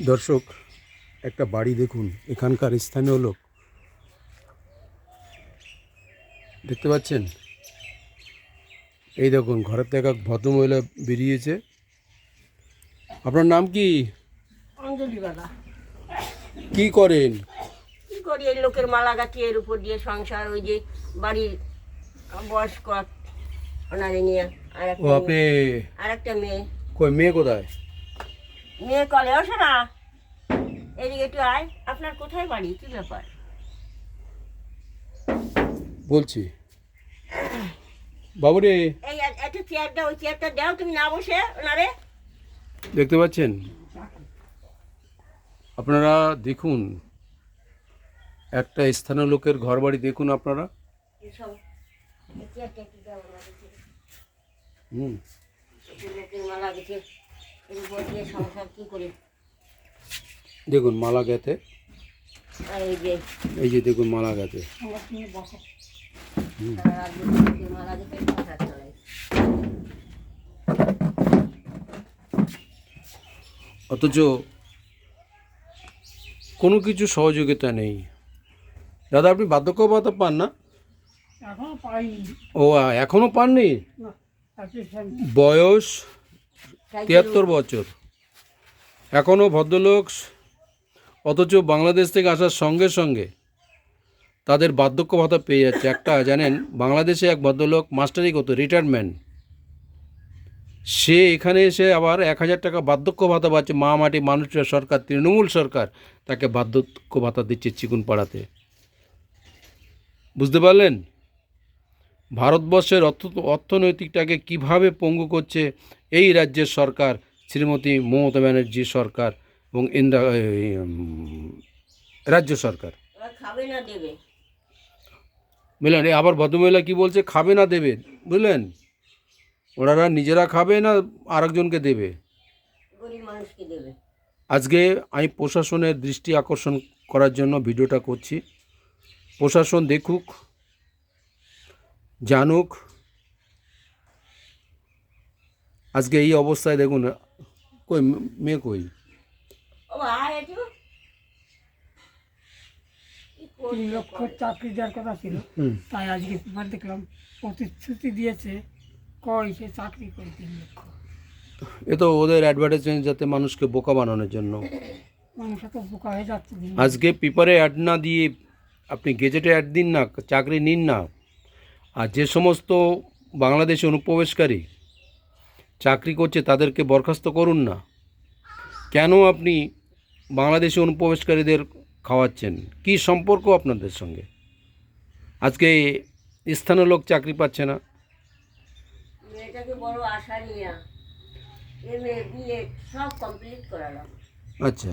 দর্শক একটা বাড়ি দেখুন এখানকার স্থানীয় লোক। দেখতে পাচ্ছেন? এই দেখুন ঘরের থেকে এক ভদ্রমহিলা বেরিয়েছে। আপনার নাম কি? অঞ্জলি কি করেন? কি করি এই লোকের মালা গাছি এর উপর দিয়ে সংসার ওই যে বাড়ির বয়স্ক ওনারে নিয়ে আর ও একটা আপনি মেয়ে- আর একটা মেয়ে। কই মেয়ে কোথায়? মেয়ে কলে আসো না। এদিকে একটু আয়। আপনার কোথায় বাড়ি? কি ব্যাপার? বলছি। বাবুরে। এই একটা চেয়ারটা ওই চেয়ারটা দাও তুমি না বসে ওনারে। দেখতে পাচ্ছেন? আপনারা দেখুন। একটা স্থানীয় লোকের ঘর বাড়ি দেখুন আপনারা। হুম। এর উপর দিয়ে সংসার কি করে? দেখুন মালা গেতে আর এই যে এই যে দেখুন মালা গেতে বসে। মালা সংসার চলে। অথচ কোনো কিছু সহযোগিতা নেই। দাদা আপনি বার্ধক্য ভাতা পান না? ও এখনও পাননি? বয়স তিয়াত্তর বছর। এখনও ভদ্রলোক অথচ বাংলাদেশ থেকে আসার সঙ্গে সঙ্গে তাদের বার্ধক্য ভাতা পেয়ে যাচ্ছে। একটা, জানেন, বাংলাদেশে এক ভদ্রলোক মাস্টারি করতো, রিটায়ারমেন্ট। সে এখানে এসে আবার এক হাজার টাকা বার্ধক্য ভাতা পাচ্ছে। মা মাটি, মানুষের সরকার, তৃণমূল সরকার তাকে বার্ধক্য ভাতা দিচ্ছে চিকুন পাড়াতে বুঝতে পারলেন? ভারতবর্ষের অর্থ অর্থনৈতিকটাকে কীভাবে পঙ্গু করছে এই রাজ্যের সরকার শ্রীমতী মমতা ব্যানার্জি সরকার এবং ইন্দিরা রাজ্য সরকার। খাবে না দেবে। বুঝলেন? এই আবার ভদ্রমহিলা কি বলছে? খাবে না দেবে। বুঝলেন? ওনারা নিজেরা খাবে না আরেকজনকে দেবে। আজকে আমি প্রশাসনের দৃষ্টি আকর্ষণ করার জন্য ভিডিওটা করছি। প্রশাসন দেখুক জানুক। আজকে এই অবস্থায় দেখুন কই মেয়ে কই? তিন লক্ষ চাকরি দেওয়ার কথা ছিল। হুম। তাই আজকে পেপার দেখলাম প্রতিশ্রুতি দিয়েছে কয় সে চাকরি করে তিন লক্ষ। এ তো ওদের অ্যাডভার্টাইজমেন্ট যাতে মানুষকে বোকা বানানোর জন্য। মানুষ এত বোকা হয়ে যাচ্ছে। আজকে পেপারে অ্যাড না দিয়ে আপনি গেজেটে অ্যাড দিন না চাকরি নিন না। আর যে সমস্ত বাংলাদেশে অনুপ্রবেশকারী চাকরি করছে তাদেরকে বরখাস্ত করুন না। কেন আপনি বাংলাদেশি অনুপ্রবেশকারীদের খাওয়াচ্ছেন? কি সম্পর্ক আপনাদের সঙ্গে? আজকে স্থানীয় লোক চাকরি পাচ্ছে না। বড় আশা নিয়ে এম এ বিএ সব কমপ্লিট করালাম। আচ্ছা।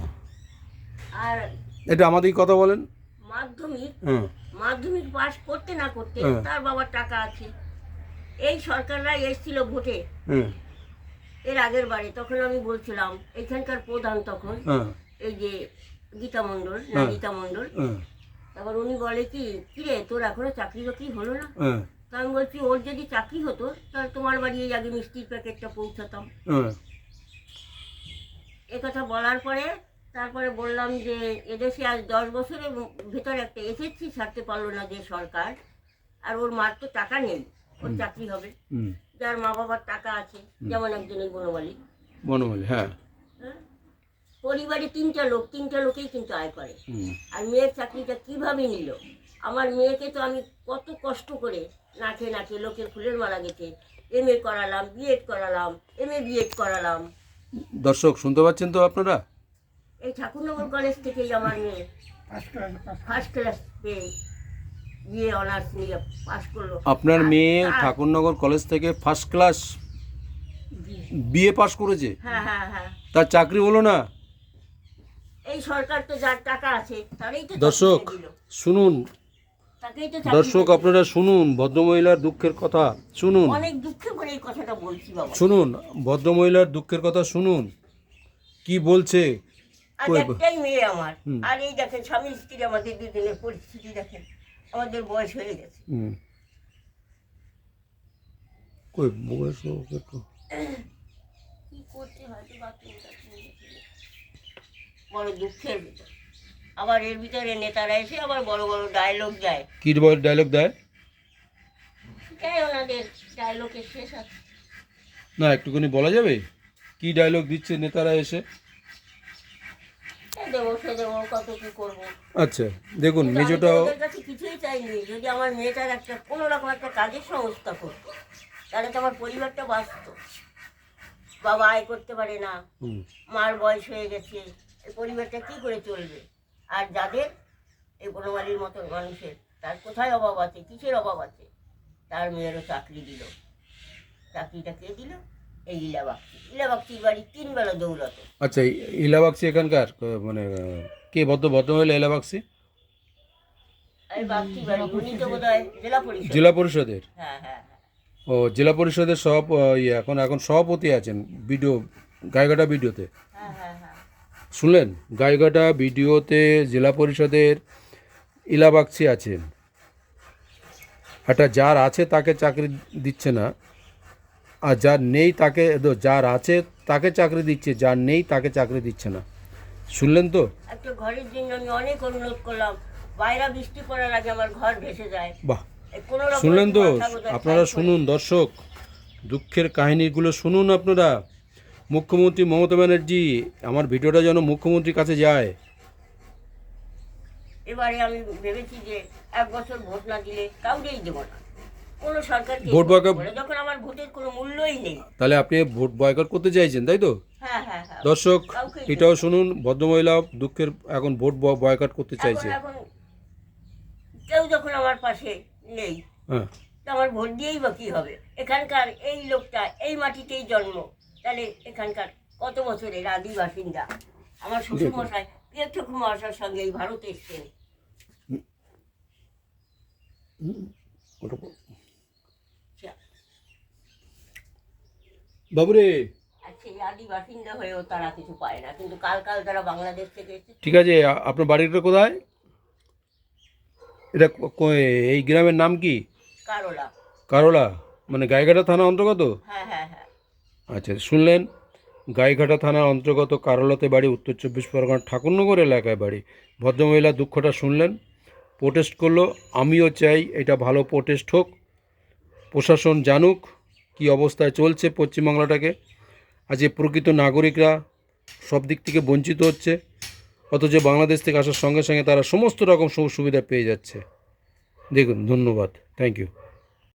আর এটা আমাদেরই কথা বলেন। মাধ্যমিক হ্যাঁ। মাধ্যমিক পাস করতে না করতে হ্যাঁ। তার বাবার টাকা আছে। এই সরকাররা এসেছিল ভোটে। হ্যাঁ। এর আগের বারে তখন আমি বলছিলাম এখানকার প্রধান তখন হ্যাঁ। এই যে গীতা মণ্ডল না। গীতা মণ্ডল। হ্যাঁ। তারপর উনি বলে কি কিরে তোর এখনও চাকরি বাকরি হলো না? তা আমি বলছি ওর যদি চাকরি হতো তাহলে তোমার বাড়ি এই আগে মিষ্টির প্যাকেটটা পৌঁছাতাম। একথা বলার পরে তারপরে বললাম যে এদেশে আজ দশ বছরের ভেতরে একটা এসএসসি ছাড়তে পারল না যে সরকার। আর ওর মার তো টাকা নেই ওর চাকরি হবে। যার মা বাবার টাকা আছে যেমন একজনের বনমালী। বনমালী হ্যাঁ। হ্যাঁ? পরিবারে তিনটা লোক তিনটা লোকেই কিন্তু আয় করে। আর মেয়ের চাকরিটা কীভাবে নিল? আমার মেয়েকে তো আমি কত কষ্ট করে নাচে নাচে লোকের ফুলের মালা গেছে এম এ করালাম বিএড করালাম এম এ বিএড করালাম। দর্শক শুনতে পাচ্ছেন তো আপনারা? এই ঠাকুরনগর কলেজ থেকেই আমার মেয়ে। ফার্স্ট ক্লাস পেয়ে অনার্স নিয়ে পাস করল। আপনার মেয়ে ঠাকুরনগর কলেজ থেকে ফার্স্ট ক্লাস বিএ পাস করেছে? হ্যাঁ হ্যাঁ হ্যাঁ। তার চাকরি হলো না? এই সরকার তো যার টাকা আছে তারই তো দর্শক। শুনুন। দর্শক আপনারা শুনুন ভদ্রমহিলার দুঃখের কথা শুনুন। অনেক দুঃখে করে এই কথাটা বলছি বাবা। শুনুন ভদ্রমহিলার দুঃখের কথা শুনুন। কি বলছে? আর একটাই মেয়ে আমার। আর এই দেখেন স্বামী স্ত্রী আমাদের দুজনের পরিস্থিতি দেখেন আমাদের বয়স হয়ে গেছে। কই বয়স একটু। কি করতে হয় তো বাথরুমটা বড় দুঃখের ভিতর। আবার এর ভিতরে নেতারা এসে আবার বড় বড় ডায়লগ দেয়। কী ডায়লগ দেয়? তাই ওনাদের ডায়লগের শেষ আছে। না একটুখানি বলা যাবে? কি ডায়লগ দিচ্ছে নেতারা এসে? দেবো সে দেবো কত কি করব। আচ্ছা দেখুন মেজোটাও ওদের কাছে কিছুই চাইনি। যদি আমার মেয়েটার একটা কোনো রকম একটা কাজের সংস্থা করতো তাহলে তো আমার পরিবারটা বাঁচত। বাবা আয় করতে পারে না। হুম, মার বয়স হয়ে গেছে। এই পরিবারটা কি করে চলবে? আর যাদের এই বনমালির মতো মানুষের তার কোথায় অভাব আছে? কিসের অভাব আছে? তার মেয়েরও চাকরি দিল। চাকরিটা কে দিল? এই ইলাবাক্সি ইলাবাক্সির বাড়ি তিন বেলা দৌড়াতো। আচ্ছা ইলাবাক্সি এখানকার মানে কে ভদ্র ভদ্রমহিলা ইলাবাক্সি এই বাক্সি বাড়ি উনি তো বোধ হয় জেলা পরিষদের? হ্যাঁ হ্যাঁ হ্যাঁ। ও জেলা পরিষদের সব ইয়ে এখন এখন সভাপতি আছেন বিডিও হ্যাঁ হ্যাঁ শুনলেন? গায়ঘাটা বিডিওতে জেলা পরিষদের ইলাবাক্সি আছেন। একটা যার আছে তাকে চাকরি দিচ্ছে না। আর যার নেই তাকে যার আছে তাকে চাকরি দিচ্ছে যার নেই তাকে চাকরি দিচ্ছে না। শুনলেন তো? একটা ঘরের জন্য আমি অনেক অনুরোধ করলাম। বাইরে বৃষ্টি পড়ার আগে আমার ঘর ভেসে যায়। বাহ। শুনলেন তো? আপনারা শুনুন দর্শক দুঃখের কাহিনীগুলো শুনুন আপনারা। মুখ্যমন্ত্রী মমতা ব্যানার্জি আমার ভিডিওটা যেন মুখ্যমন্ত্রীর কাছে যায়। এবারে আমি ভেবেছি যে এক বছর ভোট না দিলে কাউকেই দেবো না। কোনো সরকারকে ভোট বাঁকা- যখন আমার ভোটের কোনো মূল্যই নেই তাহলে আপনি ভোট বয়কট করতে চাইছেন তাই তো হ্যাঁ হ্যাঁ হ্যাঁ দর্শক কাউকেই এটাও শুনুন ভদ্রমহিলা দুঃখের এখন ভোট ব- বয়কট করতে চাইছে এখন এখন কেউ যখন আমার পাশে নেই হ্যাঁ তো আমার ভোট দিয়েই বা কী হবে এখানকার এই লোকটা এই মাটিতেই জন্ম তাহলে এখানকার কত বছরের আদি বাসিন্দা আমার শ্বশুর মশাই প্রিয় ঠাকুর মহাশয়ের সঙ্গে এই ভারতে এসছেন ওটা বল। বাবুরে। সেই আদি বাসিন্দা হয়েও তারা কিছু পায় না। কিন্তু কাল কাল তারা বাংলাদেশ থেকে এসেছে ঠিক আছে আ- আপনার বাড়িটা কোথায়? এটা কো- কো- এই গ্রামের নাম কি? কারোলা। কারোলা? মানে গাইঘাটা থানা অন্তর্গত? হ্যাঁ হ্যাঁ হ্যাঁ। আচ্ছা শুনলেন? গাইঘাটা থানার অন্তর্গত কারলাতে বাড়ি উত্তর চব্বিশ পরগনা ঠাকুরনগর এলাকায় বাড়ি। ভদ্রমহিলা দুঃখটা শুনলেন প্রোটেস্ট করল। আমিও চাই এটা ভালো প্রোটেস্ট হোক প্রশাসন জানুক। কি অবস্থায় চলছে পশ্চিমবাংলাটাকে? আজ যে প্রকৃত নাগরিকরা সব দিক থেকে বঞ্চিত হচ্ছে, অথচ বাংলাদেশ থেকে আসার সঙ্গে সঙ্গে তারা সমস্ত রকম সুযোগ সুবিধা পেয়ে যাচ্ছে। দেখুন, ধন্যবাদ। Thank you